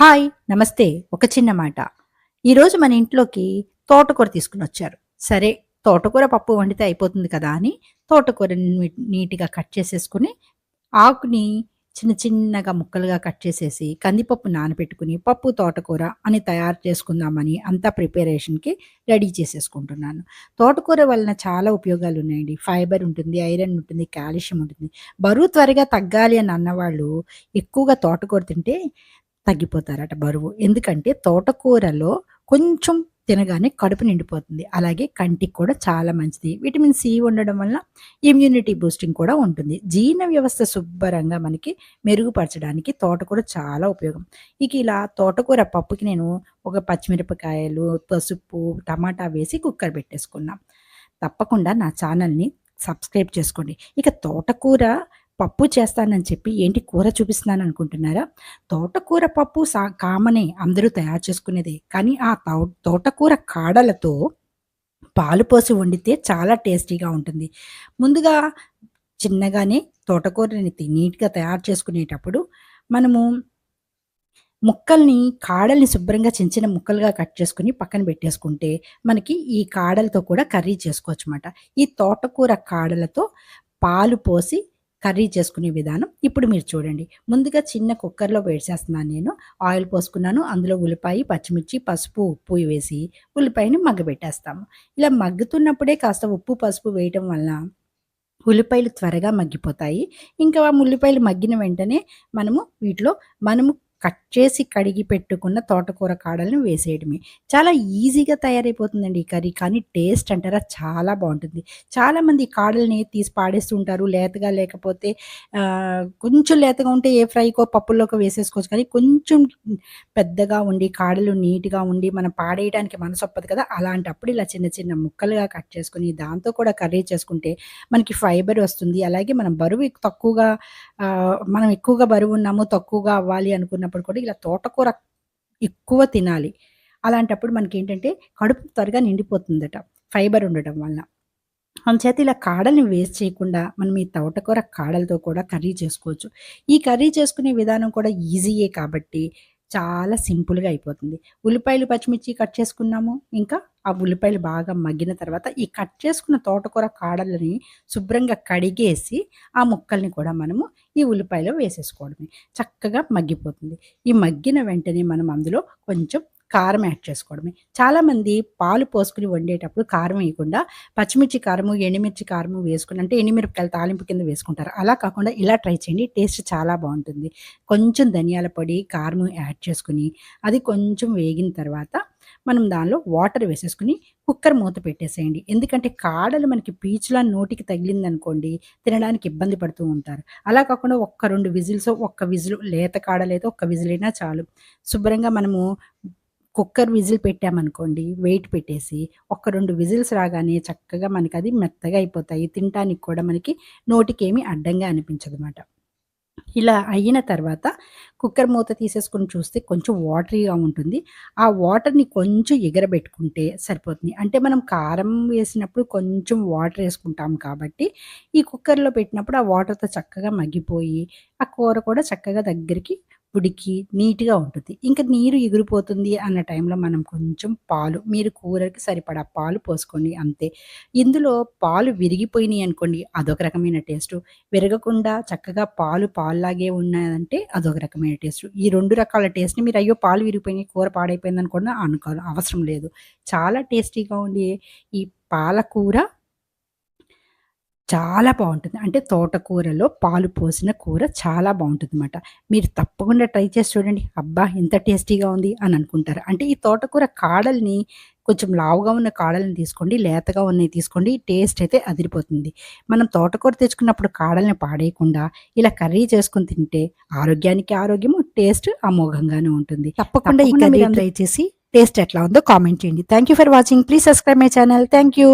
Hi నమస్తే. ఒక చిన్న మాట. ఈరోజు మన ఇంట్లోకి తోటకూర తీసుకుని వచ్చారు. సరే తోటకూర పప్పు వండితే అయిపోతుంది కదా అని తోటకూర నీట్గా కట్ చేసేసుకుని ఆకుని చిన్న చిన్నగా ముక్కలుగా కట్ చేసేసి కందిపప్పు నానబెట్టుకుని పప్పు తోటకూర అని తయారు చేసుకుందామని అంతా ప్రిపరేషన్కి రెడీ చేసేసుకుంటున్నాను. తోటకూర వలన చాలా ఉపయోగాలు ఉన్నాయండి. ఫైబర్ ఉంటుంది ఐరన్ ఉంటుంది కాల్షియం ఉంటుంది. బరువు త్వరగా తగ్గాలి అని అన్నవాళ్ళు ఎక్కువగా తోటకూర తింటే తగ్గిపోతారట బరువు. ఎందుకంటే తోటకూరలో కొంచెం తినగానే కడుపు నిండిపోతుంది. అలాగే కంటికి కూడా చాలా మంచిది. విటమిన్ సి ఉండడం వల్ల ఇమ్యూనిటీ బూస్టింగ్ కూడా ఉంటుంది. జీర్ణ వ్యవస్థ శుభ్రంగా మనకి మెరుగుపరచడానికి తోటకూర చాలా ఉపయోగం. ఇక ఇలా తోటకూర పప్పుకి నేను ఒక పచ్చిమిరపకాయలు పసుపు టమాటా వేసి కుక్కర్ పెట్టేసుకున్నాం. తప్పకుండా నా ఛానల్ని సబ్స్క్రైబ్ చేసుకోండి. ఇక తోటకూర పప్పు చేస్తానని చెప్పి ఏంటి కూర చూపిస్తున్నాను అనుకుంటున్నారా? తోటకూర పప్పు సా కామనే అందరూ తయారు చేసుకునేదే. కానీ ఆ తోటకూర కాడలతో పాలు పోసి వండితే చాలా టేస్టీగా ఉంటుంది. ముందుగా చిన్నగానే తోటకూరని నీట్గా తయారు చేసుకునేటప్పుడు మనము ముక్కల్ని కాడల్ని శుభ్రంగా చిన్న చిన్న ముక్కలుగా కట్ చేసుకుని పక్కన పెట్టేసుకుంటే మనకి ఈ కాడలతో కూడా కర్రీ చేసుకోవచ్చు అన్నమాట ఈ తోటకూర కాడలతో పాలు పోసి కర్రీ చేసుకునే విధానం ఇప్పుడు మీరు చూడండి. ముందుగా చిన్న కుక్కర్లో వేసేస్తున్నాను నేను. ఆయిల్ పోసుకున్నాను. అందులో ఉల్లిపాయ పచ్చిమిర్చి పసుపు ఉప్పు వేసి ఉల్లిపాయని మగ్గబెట్టేస్తాము. ఇలా మగ్గుతున్నప్పుడే కాస్త ఉప్పు పసుపు వేయటం వల్ల ఉల్లిపాయలు త్వరగా మగ్గిపోతాయి. ఇంకా ఉల్లిపాయలు మగ్గిన వెంటనే మనము వీటిలో మనము కట్ చేసి కడిగి పెట్టుకున్న తోటకూర కాడలను వేసేయడమే. చాలా ఈజీగా తయారైపోతుందండి ఈ కర్రీ కానీ టేస్ట్ అంటారా చాలా బాగుంటుంది. చాలామంది కాడల్ని తీసి పాడేస్తుంటారు లేతగా లేకపోతే కొంచెం లేతగా ఉంటే ఏ ఫ్రైకో పప్పుల్లోకి వేసేసుకోవచ్చు. కానీ కొంచెం పెద్దగా ఉండి కాడలు నీట్గా ఉండి మనం పాడేయడానికి మనసొప్పదు కదా అలాంటప్పుడు ఇలా చిన్న చిన్న ముక్కలుగా కట్ చేసుకుని దాంతో కూడా కర్రీ చేసుకుంటే మనకి ఫైబర్ వస్తుంది. అలాగే మనం బరువు తక్కువగా మనం ఎక్కువగా బరువు ఉన్నాము తక్కువగా అవ్వాలి అనుకున్న ఉన్నప్పుడు కూడా ఇలా తోటకూర ఎక్కువ తినాలి. అలాంటప్పుడు మనకి ఏంటంటే కడుపు త్వరగా నిండిపోతుందట ఫైబర్ ఉండటం వల్ల అందుచేత ఇలా కాడల్ని వేస్ట్ చేయకుండా మనం ఈ తోటకూర కాడలతో కూడా కర్రీ చేసుకోవచ్చు. ఈ కర్రీ చేసుకునే విధానం కూడా ఈజీయే కాబట్టి చాలా సింపుల్గా అయిపోతుంది. ఉల్లిపాయలు పచ్చిమిర్చి కట్ చేసుకున్నాము ఇంకా ఆ ఉల్లిపాయలు బాగా మగ్గిన తర్వాత ఈ కట్ చేసుకున్న తోటకూర కాడలని శుభ్రంగా కడిగేసి ఆ ముక్కల్ని కూడా మనము ఈ ఉల్లిపాయలో వేసేసుకోవడమే. చక్కగా మగ్గిపోతుంది. ఈ మగ్గిన వెంటనే మనం అందులో కొంచెం కారం యాడ్ చేసుకోవడమే. చాలామంది పాలు పోసుకుని వండేటప్పుడు కారం వేయకుండా పచ్చిమిర్చి కారము ఎండుమిర్చి కారము వేసుకుని అంటే ఎండుమిరపకాయలు తాలింపు కింద వేసుకుంటారు. అలా కాకుండా ఇలా ట్రై చేయండి టేస్ట్ చాలా బాగుంటుంది. కొంచెం ధనియాల పొడి కారము యాడ్ చేసుకుని అది కొంచెం వేగిన తర్వాత మనం దానిలో వాటర్ వేసేసుకుని కుక్కర్ మూత పెట్టేసేయండి. ఎందుకంటే కాడలు మనకి పీచులా నోటికి తగిలిందనుకోండి తినడానికి ఇబ్బంది పడుతూ ఉంటారు. అలా కాకుండా ఒక్క రెండు విజిల్స్ ఒక్క విజిల్ లేత కాడలైతే ఒక్క విజిల్ అయినా చాలు. శుభ్రంగా మనము కుక్కర్ విజిల్ పెట్టామనుకోండి వెయిట్ పెట్టేసి ఒక రెండు విజిల్స్ రాగానే చక్కగా మనకి అది మెత్తగా అయిపోతాయి. తినటానికి కూడా మనకి నోటికేమీ అడ్డంగా అనిపించదన్నమాట. ఇలా అయిన తర్వాత కుక్కర్ మూత తీసేసుకొని చూస్తే కొంచెం వాటరీగా ఉంటుంది. ఆ వాటర్ని కొంచెం ఎగరబెట్టుకుంటే సరిపోతుంది. అంటే మనం కారం వేసినప్పుడు కొంచెం వాటర్ వేసుకుంటాం కాబట్టి ఈ కుక్కర్లో పెట్టినప్పుడు ఆ వాటర్తో చక్కగా మగ్గిపోయి ఆ కూర కూడా చక్కగా దగ్గరికి ఉడికి నీట్గా ఉంటుంది. ఇంకా నీరు ఎగిరిపోతుంది అన్న టైంలో మనం కొంచెం పాలు మీరు కూరకి సరిపడా పాలు పోసుకోండి అంతే. ఇందులో పాలు విరిగిపోయినాయి అనుకోండి అదొక రకమైన టేస్ట్. విరగకుండా చక్కగా పాలు పాల్లాగే ఉన్నాయంటే అదొక రకమైన టేస్ట్. ఈ రెండు రకాల టేస్ట్ని మీరు అయ్యో పాలు విరిగిపోయినాయి కూర పాడైపోయింది అనుకోండి అనుకో అవసరం లేదు. చాలా టేస్టీగా ఉండి ఈ పాలకూర చాలా బాగుంటుంది. అంటే తోటకూరలో పాలు పోసిన కూర చాలా బాగుంటుంది అనమాట మీరు తప్పకుండా ట్రై చేసి చూడండి. అబ్బా ఎంత టేస్టీగా ఉంది అని అనుకుంటారు. అంటే ఈ తోటకూర కాడల్ని కొంచెం లావుగా ఉన్న కాడల్ని తీసుకోండి లేతగా ఉన్నవి తీసుకోండి టేస్ట్ అయితే అదిరిపోతుంది. మనం తోటకూర తెచ్చుకున్నప్పుడు కాడల్ని పాడేయకుండా ఇలా కర్రీ చేసుకుని తింటే ఆరోగ్యానికి ఆరోగ్యము టేస్ట్ అమోఘంగానే ఉంటుంది. తప్పకుండా ఈ కర్రీ ట్రై చేసి టేస్ట్ ఎట్లా ఉందో కామెంట్ చేయండి. Thank you for watching please subscribe my channel thank you